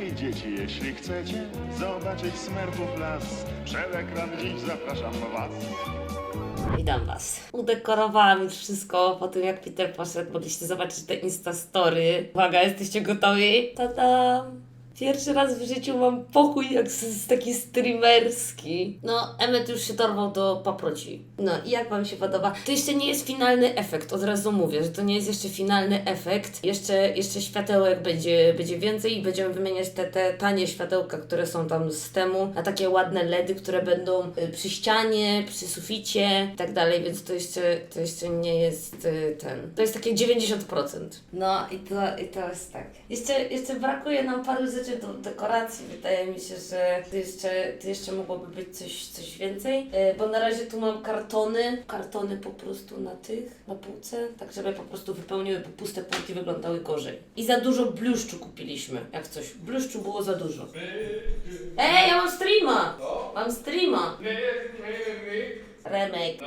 Hej dzieci, jeśli chcecie zobaczyć smerfów las, przed ekran dziś zapraszam was. Witam Was. Udekorowałam już wszystko po tym, jak Peter poszedł. Mogliście zobaczyć te Instastory. Uwaga, jesteście gotowi? Tadam! Pierwszy raz w życiu mam pokój jak z, z taki streamerski. No, Emmet już się dorwał do paproci. No i jak Wam się podoba? To jeszcze nie jest finalny efekt, od razu mówię, że to nie jest jeszcze finalny efekt. Jeszcze, jeszcze światełek będzie, będzie więcej i będziemy wymieniać te, te tanie światełka, które są tam z temu, na takie ładne LEDy, które będą y, przy ścianie, przy suficie i tak dalej, więc to jeszcze, to jeszcze nie jest y, ten. To jest takie 90%. No i to, i to jest tak. Jeszcze, jeszcze brakuje nam paru rzeczy do dekoracji. Wydaje mi się, że to jeszcze, to jeszcze mogłoby być coś, coś więcej. Y, bo na razie tu mam kartony. Kartony po prostu na tych, na półce, tak żeby po prostu wypełniły, bo puste półki wyglądały gorzej. I za dużo bluszczu kupiliśmy, jak coś. Bluszczu było za dużo. Ej, ja mam streama! Mam streama! Remek.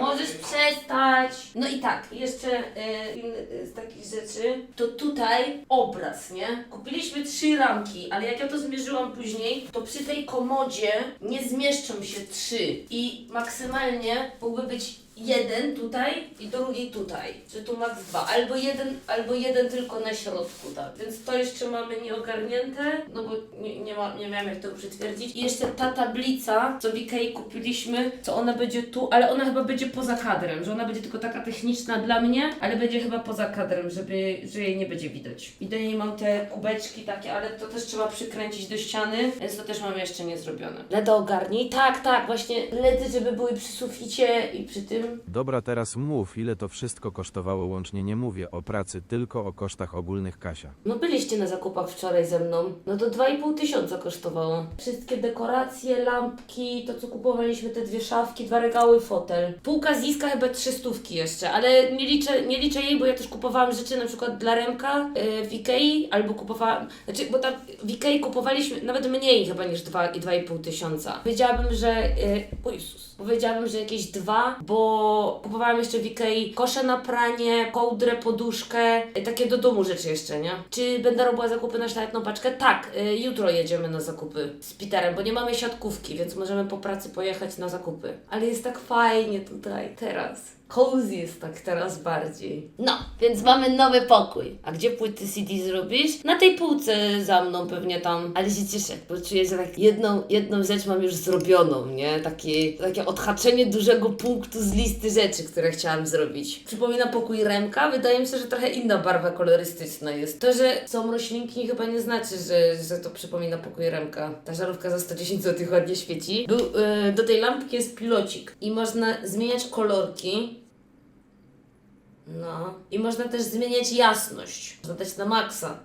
Możesz przestać. No i tak, jeszcze e, z takich rzeczy, to tutaj obraz, nie? Kupiliśmy trzy ramki, ale jak ja to zmierzyłam później, to przy tej komodzie nie zmieszczą się trzy i maksymalnie mógłby być jeden tutaj i drugi tutaj, czy tu max dwa, albo jeden, albo jeden tylko na środku, tak. Więc to jeszcze mamy nieogarnięte, no bo nie, nie, ma, nie miałam jak tego przytwierdzić. I jeszcze ta tablica, co w Ikei kupiliśmy, co ona będzie tu, ale ona chyba będzie poza kadrem, że ona będzie tylko taka techniczna dla mnie, ale będzie chyba poza kadrem, żeby, że jej nie będzie widać. I do niej mam te kubeczki takie, ale to też trzeba przykręcić do ściany, więc to też mam jeszcze nie zrobione. LEDy ogarnij, tak, tak, właśnie LEDy, żeby były przy suficie i przy tym, Dobra, teraz mów, ile to wszystko kosztowało łącznie. Nie mówię o pracy, tylko o kosztach ogólnych Kasia. No byliście na zakupach wczoraj ze mną. No to 2,5 tysiąca kosztowało. Wszystkie dekoracje, lampki, to co kupowaliśmy, te dwie szafki, dwa regały, fotel. Półka z Iska chyba trzy stówki jeszcze, ale nie liczę, nie liczę jej, bo ja też kupowałam rzeczy na przykład dla Remka yy, w Ikei, albo kupowałam, znaczy, bo tam w Ikei kupowaliśmy nawet mniej chyba niż 2,5 tysiąca. Powiedziałabym, że, yy, o Jezus, powiedziałabym, że jakieś dwa, bo kupowałam jeszcze w Ikei kosze na pranie, kołdrę, poduszkę, takie do domu rzeczy jeszcze, nie? Czy będę robiła zakupy na szlachetną paczkę? Tak, y, jutro jedziemy na zakupy z Peterem, bo nie mamy siatkówki, więc możemy po pracy pojechać na zakupy. Ale jest tak fajnie tutaj, teraz. Cozy jest tak teraz bardziej. No, więc mamy nowy pokój. A gdzie płyty CD zrobisz? Na tej półce za mną pewnie tam. Ale się cieszę, bo czuję, że tak jedną, jedną rzecz mam już zrobioną, nie? Takie, takie odhaczenie dużego punktu z listy rzeczy, które chciałam zrobić. Przypomina pokój Remka. Wydaje mi się, że trochę inna barwa kolorystyczna jest. To, że są roślinki chyba nie znaczy, że, że to przypomina pokój Remka. Ta żarówka za 110 zł ładnie świeci. Był, y, do tej lampki jest pilocik i można zmieniać kolorki. No. I można też zmieniać jasność. Można dać na maksa.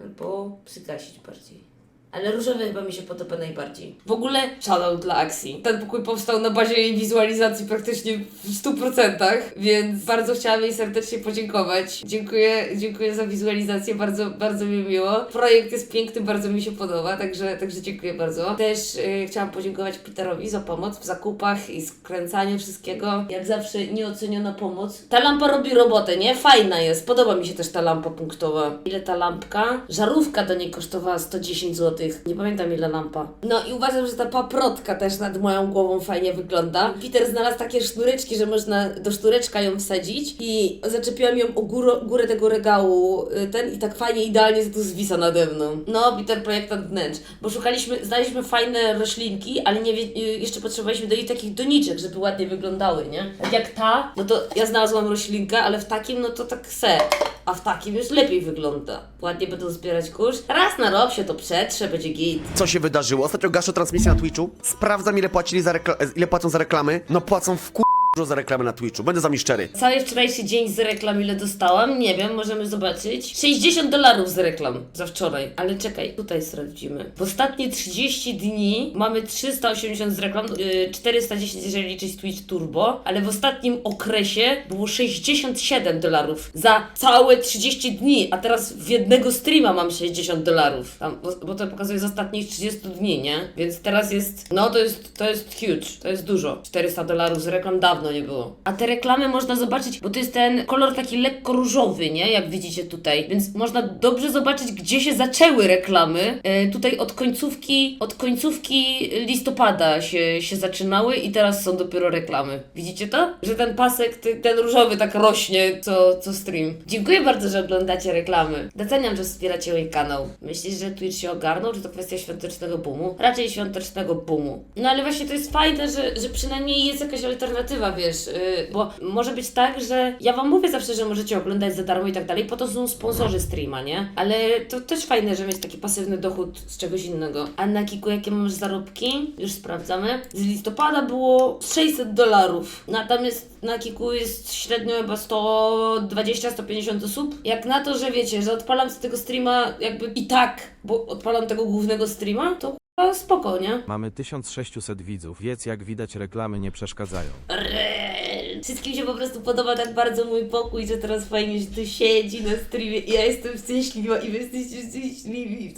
Albo przygasić bardziej. Ale różowy chyba mi się podoba najbardziej. W ogóle shoutout dla Axi. Ten pokój powstał na bazie jej wizualizacji praktycznie w 100%, więc bardzo chciałam jej serdecznie podziękować. Dziękuję, dziękuję za wizualizację, bardzo, bardzo mi miło. Projekt jest piękny, bardzo mi się podoba, także, także dziękuję bardzo. Też y, chciałam podziękować Peterowi za pomoc w zakupach i skręcaniu wszystkiego. Jak zawsze nieoceniona pomoc. Ta lampa robi robotę, nie? Fajna jest. Podoba mi się też ta lampa punktowa. Ile ta lampka? Żarówka do niej kosztowała 110 zł. Nie pamiętam ile lampa. No i uważam, że ta paprotka też nad moją głową fajnie wygląda. Peter znalazł takie sznureczki, że można do sznureczka ją wsadzić i zaczepiłam ją o górę, górę tego regału y, ten i tak fajnie, idealnie to zwisa nade mną. No, Peter projektant wnętrz. Bo szukaliśmy, znaleźliśmy fajne roślinki, ale nie y, jeszcze potrzebowaliśmy do niej takich doniczek, żeby ładnie wyglądały, nie? Tak jak ta, no to ja znalazłam roślinkę, ale w takim, no to tak se. A w takim już lepiej wygląda. Ładnie będą zbierać kurz. Raz na rok się to przetrze, będzie git. Co się wydarzyło? Ostatnio gaszę transmisję na Twitchu. Sprawdzam ile płacili za ile płacą za reklamy. No płacą w kur... dużo za reklamy na Twitchu. Będę z wami szczery. Cały wczorajszy dzień z reklam ile dostałam? Nie wiem, możemy zobaczyć. 60 dolarów z reklam za wczoraj. Ale czekaj, tutaj sprawdzimy. W ostatnie 30 dni mamy 380 z reklam, yy, 410 jeżeli liczyć Twitch Turbo, ale w ostatnim okresie było 67 dolarów za całe 30 dni, a teraz w jednego streama mam 60 dolarów. Bo, bo to pokazuje z ostatnich 30 dni, nie? Więc teraz jest, no to jest, to jest huge, to jest dużo. 400 dolarów z reklam dawno dawno nie było. A te reklamy można zobaczyć, bo to jest ten kolor taki lekko różowy, nie? Jak widzicie tutaj. Więc można dobrze zobaczyć, gdzie się zaczęły reklamy. E, tutaj od końcówki, od końcówki listopada się, się zaczynały i teraz są dopiero reklamy. Widzicie to? Że ten pasek, ty- ten różowy tak rośnie co, co stream. Dziękuję bardzo, że oglądacie reklamy. Doceniam, że wspieracie mój kanał. Myślisz, że Twitch się ogarnął, czy to kwestia świątecznego boomu? Raczej świątecznego boomu. No ale właśnie to jest fajne, że, że przynajmniej jest jakaś alternatywa, wiesz, yy, bo może być tak, że ja wam mówię zawsze, że możecie oglądać za darmo i tak dalej, po to są sponsorzy streama, nie? Ale to też fajne, że mieć taki pasywny dochód z czegoś innego. A na Kiku jakie masz zarobki? Już sprawdzamy. Z listopada było 600 dolarów. Natomiast na Kiku jest średnio chyba 120-150 osób. Jak na to, że wiecie, że odpalam z tego streama jakby i tak, bo odpalam tego głównego streama, to chyba spoko, nie? Mamy 1600 widzów, więc jak widać reklamy nie przeszkadzają. Rel. Wszystkim się po prostu podoba tak bardzo mój pokój, że teraz fajnie się tu siedzi na streamie i ja jestem szczęśliwa i wy jesteście szczęśliwi.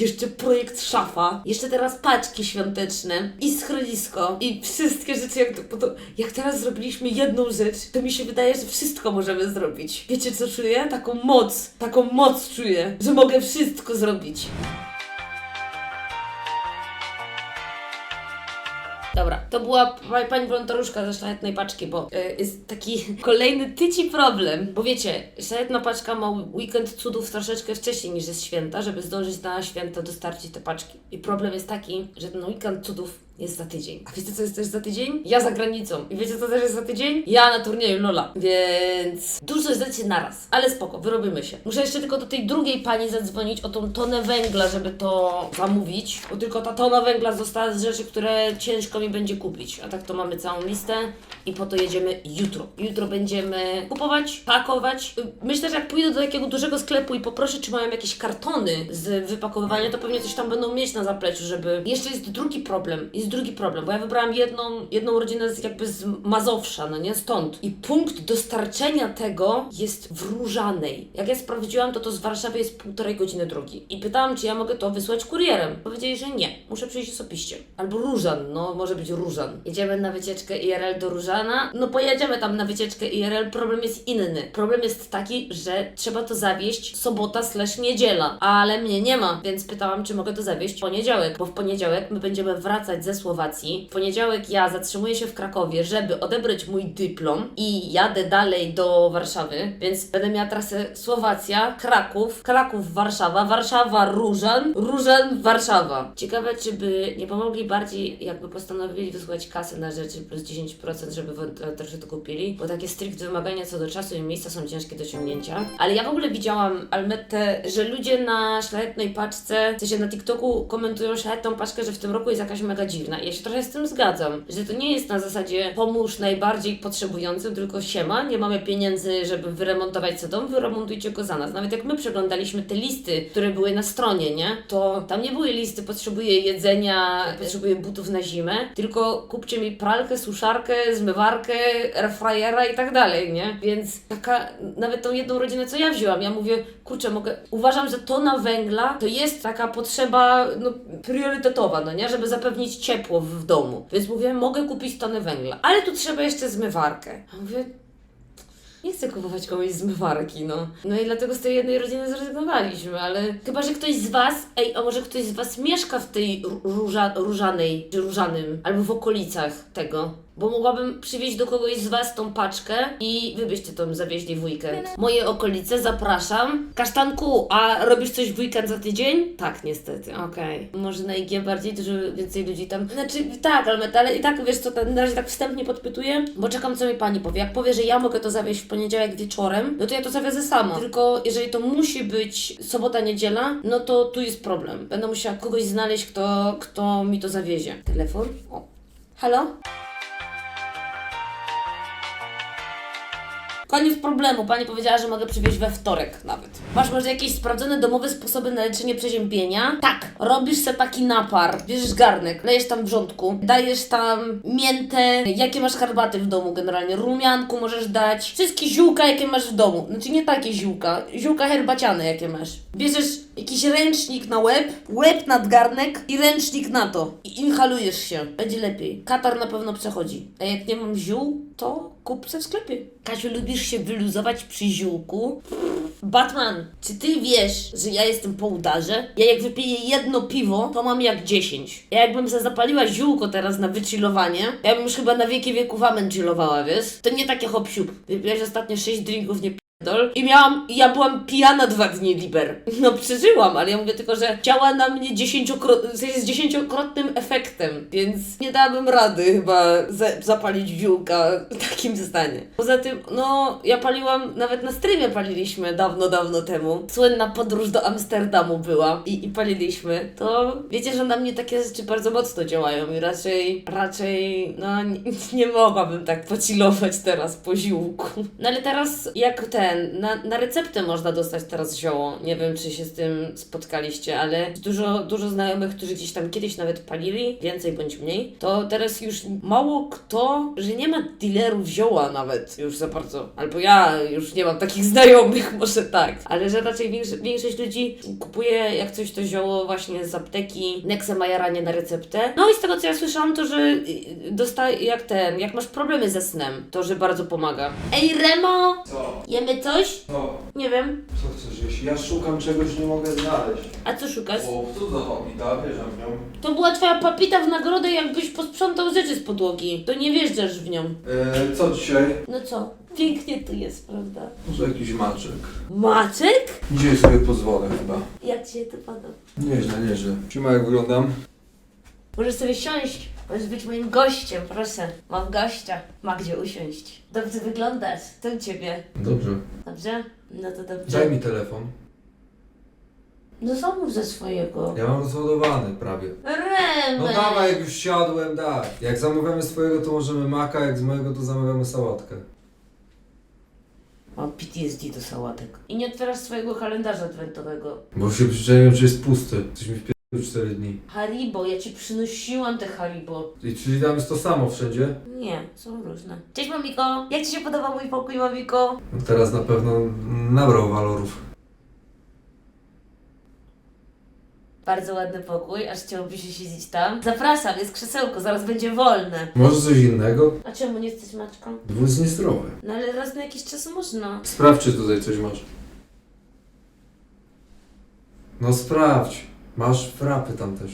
Jeszcze projekt szafa, jeszcze teraz paczki świąteczne i schronisko i wszystkie rzeczy, jak, to, bo to, jak teraz zrobiliśmy jedną rzecz, to mi się wydaje, że wszystko możemy zrobić. Wiecie co czuję? Taką moc, taką moc czuję, że mogę wszystko zrobić. Dobra, to była pa- pani wolontaruszka ze szlachetnej paczki, bo y, jest taki kolejny tyci problem. Bo wiecie, szlachetna paczka ma weekend cudów troszeczkę wcześniej niż jest święta, żeby zdążyć na święta dostarczyć te paczki. I problem jest taki, że ten weekend cudów jest za tydzień. A wiecie co jest też za tydzień? Ja za granicą. I wiecie co też jest za tydzień? Ja na turnieju Lola. Więc dużo rzeczy naraz. Ale spoko, wyrobimy się. Muszę jeszcze tylko do tej drugiej pani zadzwonić o tą tonę węgla, żeby to zamówić. Bo tylko ta tona węgla została z rzeczy, które ciężko mi będzie kupić. A tak to mamy całą listę i po to jedziemy jutro. Jutro będziemy kupować, pakować. Myślę, że jak pójdę do takiego dużego sklepu i poproszę, czy mają jakieś kartony z wypakowywania, to pewnie coś tam będą mieć na zapleczu, żeby... Jeszcze jest drugi problem. Jest drugi problem, bo ja wybrałam jedną, jedną rodzinę z, jakby z Mazowsza, no nie? Stąd. I punkt dostarczenia tego jest w Różanej. Jak ja sprawdziłam, to to z Warszawy jest półtorej godziny drogi. I pytałam, czy ja mogę to wysłać kurierem. Powiedzieli, że nie. Muszę przyjść osobiście. Albo Różan, no może być Różan. Jedziemy na wycieczkę IRL do Różana. No pojedziemy tam na wycieczkę IRL. Problem jest inny. Problem jest taki, że trzeba to zawieźć sobota slash niedziela. Ale mnie nie ma, więc pytałam, czy mogę to zawieźć w poniedziałek. Bo w poniedziałek my będziemy wracać ze Słowacji. W poniedziałek ja zatrzymuję się w Krakowie, żeby odebrać mój dyplom i jadę dalej do Warszawy, więc będę miała trasę Słowacja, Kraków, Kraków, Warszawa, Warszawa, Różan, Różan, Warszawa. Ciekawe, czy by nie pomogli bardziej, jakby postanowili wysłać kasę na rzeczy plus 10%, żeby też to kupili, bo takie strict wymagania co do czasu i miejsca są ciężkie do osiągnięcia. Ale ja w ogóle widziałam, Almetę, że ludzie na szlachetnej paczce, w sensie na TikToku komentują szlachetną paczkę, że w tym roku jest jakaś mega dziwna. I ja się trochę z tym zgadzam, że to nie jest na zasadzie pomóż najbardziej potrzebującym, tylko siema, nie mamy pieniędzy, żeby wyremontować co dom, wyremontujcie go za nas. Nawet jak my przeglądaliśmy te listy, które były na stronie, nie? To tam nie były listy, potrzebuję jedzenia, potrzebuję butów na zimę, tylko kupcie mi pralkę, suszarkę, zmywarkę, airfryera i tak dalej, nie? Więc taka, nawet tą jedną rodzinę, co ja wzięłam, ja mówię, kurczę, mogę, uważam, że tona węgla to jest taka potrzeba, no, priorytetowa, no nie? Żeby zapewnić ciepło w, w domu. Więc mówię, mogę kupić tonę węgla, ale tu trzeba jeszcze zmywarkę. A mówię, nie chcę kupować komuś zmywarki, no. No i dlatego z tej jednej rodziny zrezygnowaliśmy, ale chyba, że ktoś z Was, ej, a może ktoś z Was mieszka w tej ró- róża, różanej, czy różanym, albo w okolicach tego. Bo mogłabym przywieźć do kogoś z Was tą paczkę i wy byście tą zawieźli w weekend. Moje okolice, zapraszam. Kasztanku, a robisz coś w weekend za tydzień? Tak, niestety, okej. Może na IG bardziej dużo więcej ludzi tam. Znaczy, tak, ale, ale i tak wiesz co, na razie tak wstępnie podpytuję, bo czekam co mi pani powie. Jak powie, że ja mogę to zawieźć w poniedziałek wieczorem, no to ja to zawiozę sama. Tylko jeżeli to musi być sobota, niedziela, no to tu jest problem. Będę musiała kogoś znaleźć, kto, kto mi to zawiezie. Telefon? O. Halo? Koniec problemu. Pani powiedziała, że mogę przywieźć we wtorek nawet. Masz może jakieś sprawdzone domowe sposoby na leczenie przeziębienia? Tak. Robisz se taki napar. Bierzesz garnek, lejesz tam wrzątku, dajesz tam miętę. Jakie masz herbaty w domu generalnie? Rumianku możesz dać. Wszystkie ziółka, jakie masz w domu. Znaczy nie takie ziółka. Ziółka herbaciane, jakie masz. Bierzesz jakiś ręcznik na łeb, łeb nad garnek i ręcznik na to. I inhalujesz się. Będzie lepiej. Katar na pewno przechodzi. A jak nie mam ziół, to kup w sklepie. Kasiu, lubisz się wyluzować przy ziółku? Batman, czy ty wiesz, że ja jestem po udarze? Ja jak wypiję jedno piwo, to mam jak 10. Ja jakbym se zapaliła ziółko teraz na wychillowanie, ja bym już chyba na wieki wieków amen chillowała, wiesz? To nie takie hop siup. Wypiłaś ostatnio 6 drinków, nie. I miałam, ja byłam pijana dwa dni liber. No przeżyłam, ale ja mówię tylko, że działa na mnie dziesięciokrotnie, z dziesięciokrotnym efektem, więc nie dałabym rady chyba za, zapalić ziółka w takim stanie. Poza tym, no, ja paliłam, nawet na streamie paliliśmy dawno, dawno temu. Słynna podróż do Amsterdamu była i, i paliliśmy. To wiecie, że na mnie takie rzeczy bardzo mocno działają i raczej, raczej, no, nie, nie mogłabym tak pocilować teraz po ziółku. No ale teraz, jak ten, na, na receptę można dostać teraz zioło. Nie wiem, czy się z tym spotkaliście, ale dużo, dużo znajomych, którzy gdzieś tam kiedyś nawet palili, więcej bądź mniej, to teraz już mało kto, że nie ma dealerów zioła nawet już za bardzo. Albo ja już nie mam takich znajomych, może tak. Ale że raczej większość, większość ludzi kupuje jak coś to zioło właśnie z apteki, Nexe ma jaranie na receptę. No i z tego co ja słyszałam, to że y, dostaje jak ten, jak masz problemy ze snem, to że bardzo pomaga. Ej Remo! Co? Jemy coś? Co? Nie wiem. Co chcesz jeść? Ja szukam czegoś, nie mogę znaleźć. A co szukasz? O, co za hobita? Bierzem ją. To była twoja papita w nagrodę, jakbyś posprzątał rzeczy z podłogi. To nie wjeżdżasz w nią. E, co dzisiaj? No co? Pięknie tu jest, prawda? Może jakiś maczek. Maczek? Dzisiaj sobie pozwolę chyba. Jak ci się to podoba? Nieźle, nieźle. Siema, jak wyglądam? Możesz sobie siąść. Możesz być moim gościem, proszę. Mam gościa. Ma gdzie usiąść. Dobrze wyglądasz. To u ciebie. Dobrze. Dobrze? No to dobrze. Daj mi telefon. No zamów ze swojego. Ja mam rozładowany prawie. Remek! No dawaj, jak już siadłem, daj. Jak zamawiamy swojego, to możemy maka, jak z mojego, to zamawiamy sałatkę. Mam PTSD do sałatek. I nie otwierasz swojego kalendarza adwentowego. Bo się przyczaiłem, czy jest pusty. Coś mi 4 dni. Haribo, ja ci przynosiłam te Haribo. I czyli tam jest to samo wszędzie? Nie, są różne. Cześć Mamiko! Jak Ci się podoba mój pokój, Mamiko? No teraz na pewno nabrał walorów. Bardzo ładny pokój, aż chciałoby się siedzieć tam. Zapraszam, jest krzesełko, zaraz będzie wolne. Może coś innego? A czemu nie jesteś maczką? Bo jest niezdrowe. No ale raz na jakiś czas można. Sprawdź, czy tutaj coś masz. No sprawdź. Masz frapy tam też.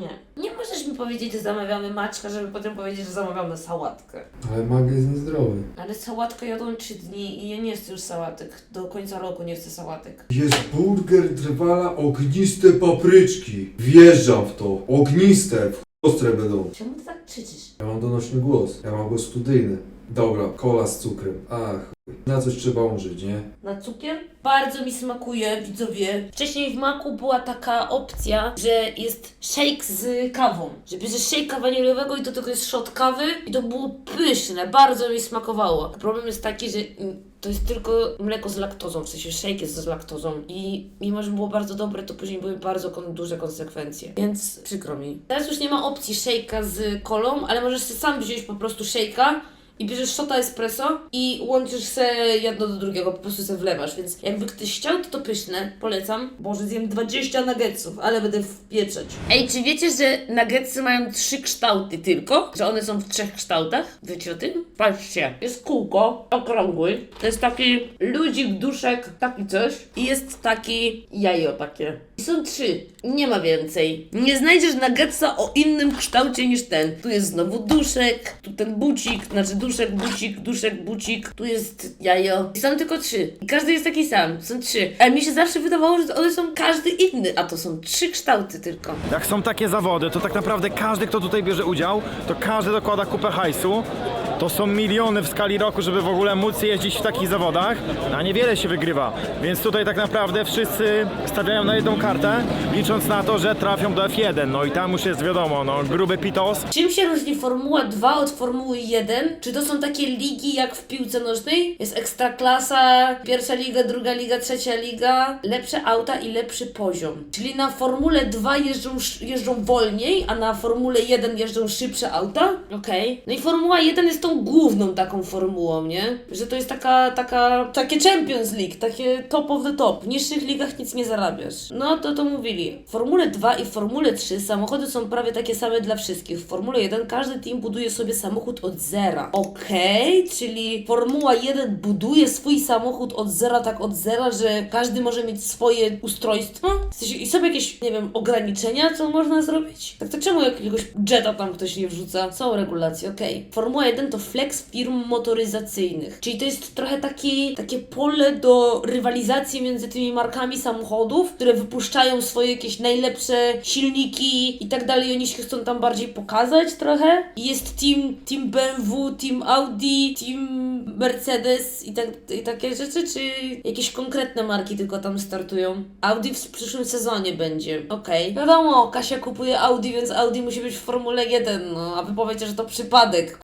Nie. Nie możesz mi powiedzieć, że zamawiamy maczka, żeby potem powiedzieć, że zamawiamy sałatkę. Ale maga jest niezdrowy. Ale sałatkę jadłam 3 dni i ja nie chcę już sałatek. Do końca roku nie chcę sałatek. Jest burger trwala ogniste papryczki. Wjeżdżam w to. Ogniste. W ostre będą. Czemu ty tak krzyczysz? Ja mam donośny głos. Ja mam głos studyjny. Dobra, kola z cukrem. Ach. Na coś trzeba umrzeć, nie? Na cukier? Bardzo mi smakuje, widzowie. Wcześniej w maku była taka opcja, że jest shake z kawą. Że bierzesz shake'a waniliowego i do tego jest shot kawy i to było pyszne, bardzo mi smakowało. Problem jest taki, że mm, to jest tylko mleko z laktozą, w sensie shake jest z laktozą i mimo, że było bardzo dobre, to później były bardzo kon- duże konsekwencje. Więc przykro mi. Teraz już nie ma opcji shake'a z kolą, ale możesz sobie sam wziąć po prostu shake'a i bierzesz shota espresso i łączysz se jedno do drugiego, po prostu se wlewasz, więc jakby ktoś chciał, to to pyszne, polecam. Boże, zjem 20 nuggetsów, ale będę wpieczać. Ej, czy wiecie, że nuggetsy mają trzy kształty tylko? Że one są w trzech kształtach? Wiecie o tym? Patrzcie, jest kółko, okrągły, to jest taki ludzik, duszek, taki coś i jest taki jajo takie. Są trzy, nie ma więcej. Nie znajdziesz nuggetsa o innym kształcie niż ten. Tu jest znowu duszek, tu ten bucik, znaczy duszek, bucik, duszek, bucik, tu jest jajo. I są tylko trzy. I każdy jest taki sam, są trzy. Ale mi się zawsze wydawało, że one są każdy inny, a to są trzy kształty tylko. Jak są takie zawody, to tak naprawdę każdy, kto tutaj bierze udział, to każdy dokłada kupę hajsu to są miliony w skali roku, żeby w ogóle móc jeździć w takich zawodach, a niewiele się wygrywa. Więc tutaj tak naprawdę wszyscy stawiają na jedną kartę, licząc na to, że trafią do F1. No i tam już jest wiadomo, no gruby pitos. Czym się różni Formuła 2 od Formuły 1? Czy to są takie ligi jak w piłce nożnej? Jest ekstraklasa, pierwsza liga, druga liga, trzecia liga, lepsze auta i lepszy poziom. Czyli na Formule 2 jeżdżą, jeżdżą wolniej, a na Formule 1 jeżdżą szybsze auta? Okej. No i Formuła 1 jest tą główną taką formułą, nie? Że to jest taka, taka, takie Champions League, takie top of the top. W niższych ligach nic nie zarabiasz. No to to mówili. W Formule 2 i w Formule 3 samochody są prawie takie same dla wszystkich. W Formule 1 każdy team buduje sobie samochód od zera. Okej, czyli Formuła 1 buduje swój samochód od zera, tak od zera, że każdy może mieć swoje ustrojstwo? I są jakieś, nie wiem, ograniczenia, co można zrobić? Tak to czemu jakiegoś jetta tam ktoś nie wrzuca? Są regulacje, okej. Formuła 1 to flex firm motoryzacyjnych, czyli to jest trochę taki, takie pole do rywalizacji między tymi markami samochodów, które wypuszczają swoje jakieś najlepsze silniki i tak dalej. Oni się chcą tam bardziej pokazać trochę. I jest team, team BMW, team Audi, team Mercedes i, tak, i takie rzeczy, czy jakieś konkretne marki tylko tam startują? Audi w przyszłym sezonie będzie, okej. Wiadomo, Kasia kupuje Audi, więc Audi musi być w Formule 1, no, a wy powiecie, że to przypadek.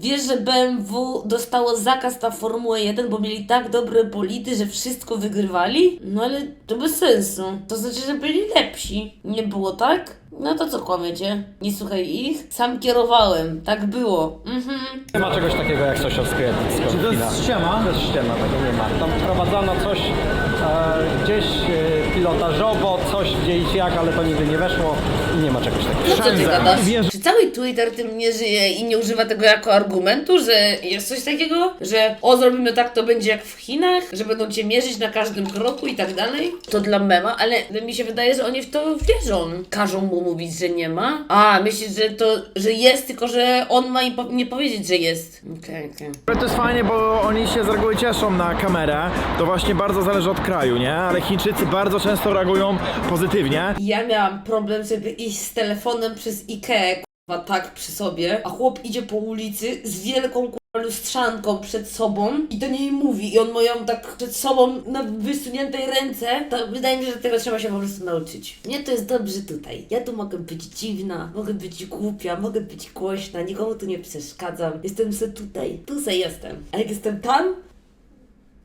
Wiesz, że BMW dostało zakaz na Formułę 1, bo mieli tak dobre bolidy, że wszystko wygrywali? No ale to bez sensu. To znaczy, że byli lepsi. Nie było tak? No to co kłamiecie? Nie słuchaj ich? Sam kierowałem. Tak było. Mhm. Nie ma czegoś takiego jak social security. Czy to jest ściema? To jest ściema, tego nie ma. Tam wprowadzono coś e, gdzieś e, pilotażowo, coś gdzieś jak, ale to nigdy nie weszło i nie ma czegoś takiego. No co ty gadasz? Czy cały Twitter tym nie żyje i nie używa tego jako argumentu, że jest coś takiego? Że o, zrobimy tak, to będzie jak w Chinach, że będą cię mierzyć na każdym kroku i tak dalej? To dla mema, ale mi się wydaje, że oni w to wierzą. Każą mu mówić, że nie ma? A, myślisz, że to, że jest, tylko że on ma im po- nie powiedzieć, że jest. Okej, okej. Ale to jest fajnie, bo oni się z reguły cieszą na kamerę. To właśnie bardzo zależy od kraju, nie? Ale Chińczycy bardzo często reagują pozytywnie. Ja miałam problem, żeby iść z telefonem przez Ikea, kurwa, tak przy sobie, a chłop idzie po ulicy z wielką kurwa lustrzanką przed sobą i do niej mówi i on moją tak przed sobą na wysuniętej ręce, to wydaje mi się, że tego trzeba się po prostu nauczyć. Nie, to jest dobrze tutaj. Ja tu mogę być dziwna, mogę być głupia, mogę być głośna, nikomu tu nie przeszkadzam. Jestem se tutaj, tu se jestem. A jak jestem tam,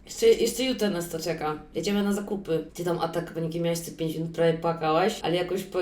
jeszcze, jeszcze jutro nas to czeka. Jedziemy na zakupy. Ty tam atak paniki miałeś co 5 minut prawie płakałaś, ale jakoś po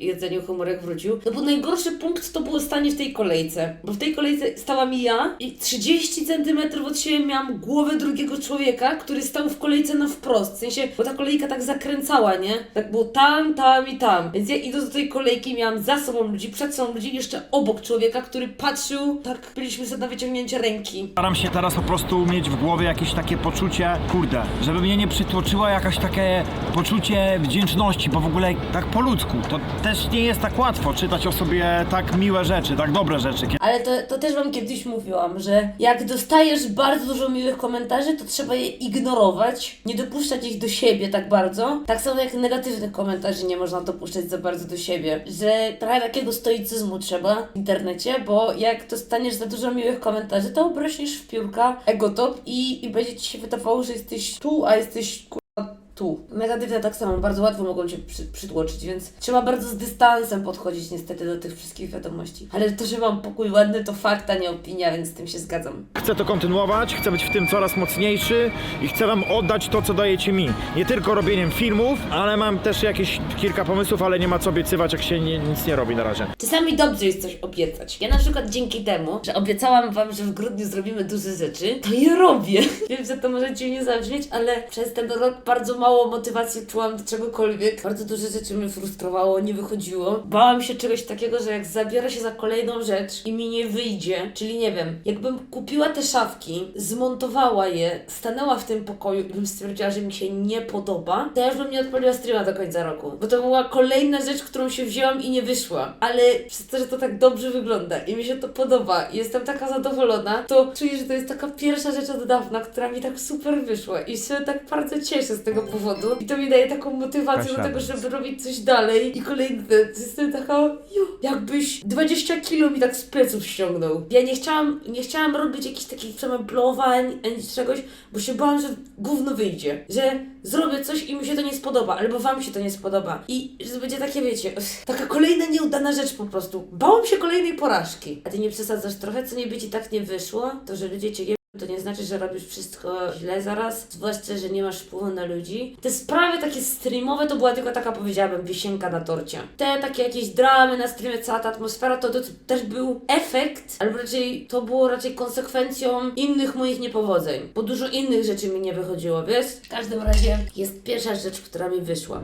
jedzeniu humorek wrócił. No bo najgorszy punkt to było stanie w tej kolejce. Bo w tej kolejce stała mi ja i 30 centymetrów od siebie miałam głowę drugiego człowieka, który stał w kolejce na wprost. W sensie, bo ta kolejka tak zakręcała, nie? Tak było tam, tam i tam. Więc ja idąc do tej kolejki miałam za sobą ludzi, przed sobą ludzi, jeszcze obok człowieka, który patrzył, tak byliśmy sobie na wyciągnięcie ręki. Staram się teraz po prostu mieć w głowie jakieś takie poczucie, kurde, żeby mnie nie przytłoczyło jakaś takie poczucie wdzięczności, bo w ogóle tak po ludzku, to też nie jest tak łatwo czytać o sobie tak miłe rzeczy, tak dobre rzeczy. Ale to, to też Wam kiedyś mówiłam, że jak dostajesz bardzo dużo miłych komentarzy, to trzeba je ignorować, nie dopuszczać ich do siebie tak bardzo. Tak samo jak negatywnych komentarzy nie można dopuszczać za bardzo do siebie. Że trochę takiego stoicyzmu trzeba w internecie, bo jak dostaniesz za dużo miłych komentarzy, to obrośniesz w piórka egotop i, i będzie Ci się wydawało, że jesteś tu, a jesteś tu. Negatywne tak samo, bardzo łatwo mogą Cię przy, przytłoczyć, więc trzeba bardzo z dystansem podchodzić niestety do tych wszystkich wiadomości. Ale to, że mam pokój ładny, to fakt, a nie opinia, więc z tym się zgadzam. Chcę to kontynuować, chcę być w tym coraz mocniejszy i chcę Wam oddać to, co dajecie mi. Nie tylko robieniem filmów, ale mam też jakieś kilka pomysłów, ale nie ma co obiecywać, jak się nie, nic nie robi na razie. Czasami dobrze jest coś obiecać. Ja na przykład dzięki temu, że obiecałam Wam, że w grudniu zrobimy duże rzeczy, to je robię. Wiem, że to może Cię nie zabrzmieć, ale przez ten rok bardzo mało motywacji czułam do czegokolwiek. Bardzo dużo rzeczy mnie frustrowało, nie wychodziło. Bałam się czegoś takiego, że jak zabiorę się za kolejną rzecz i mi nie wyjdzie, czyli nie wiem, jakbym kupiła te szafki, zmontowała je, stanęła w tym pokoju i bym stwierdziła, że mi się nie podoba, to ja już bym nie odpaliła streama do końca roku. Bo to była kolejna rzecz, którą się wzięłam i nie wyszła. Ale przez to, że to tak dobrze wygląda i mi się to podoba i jestem taka zadowolona, to czuję, że to jest taka pierwsza rzecz od dawna, która mi tak super wyszła i się tak bardzo cieszę z tego powodu i to mi daje taką motywację do tego, żeby robić coś dalej i kolejny, to jestem taka, jakbyś 20 kilo mi tak z pleców ściągnął. Ja nie chciałam, nie chciałam robić jakichś takich przemeblowań ani czegoś, bo się bałam, że gówno wyjdzie, że zrobię coś i mi się to nie spodoba, albo wam się to nie spodoba i że to będzie takie, wiecie, taka kolejna nieudana rzecz po prostu. Bałam się kolejnej porażki. A ty nie przesadzasz trochę, co nie by ci tak nie wyszło? To, że ludzie cię to nie znaczy, że robisz wszystko źle zaraz, zwłaszcza, że nie masz wpływu na ludzi. Te sprawy takie streamowe to była tylko taka, powiedziałabym, wisienka na torcie. Te takie jakieś dramy na streamie, cała ta atmosfera, to, to też był efekt, albo raczej to było raczej konsekwencją innych moich niepowodzeń, bo dużo innych rzeczy mi nie wychodziło, wiesz? W każdym razie jest pierwsza rzecz, która mi wyszła.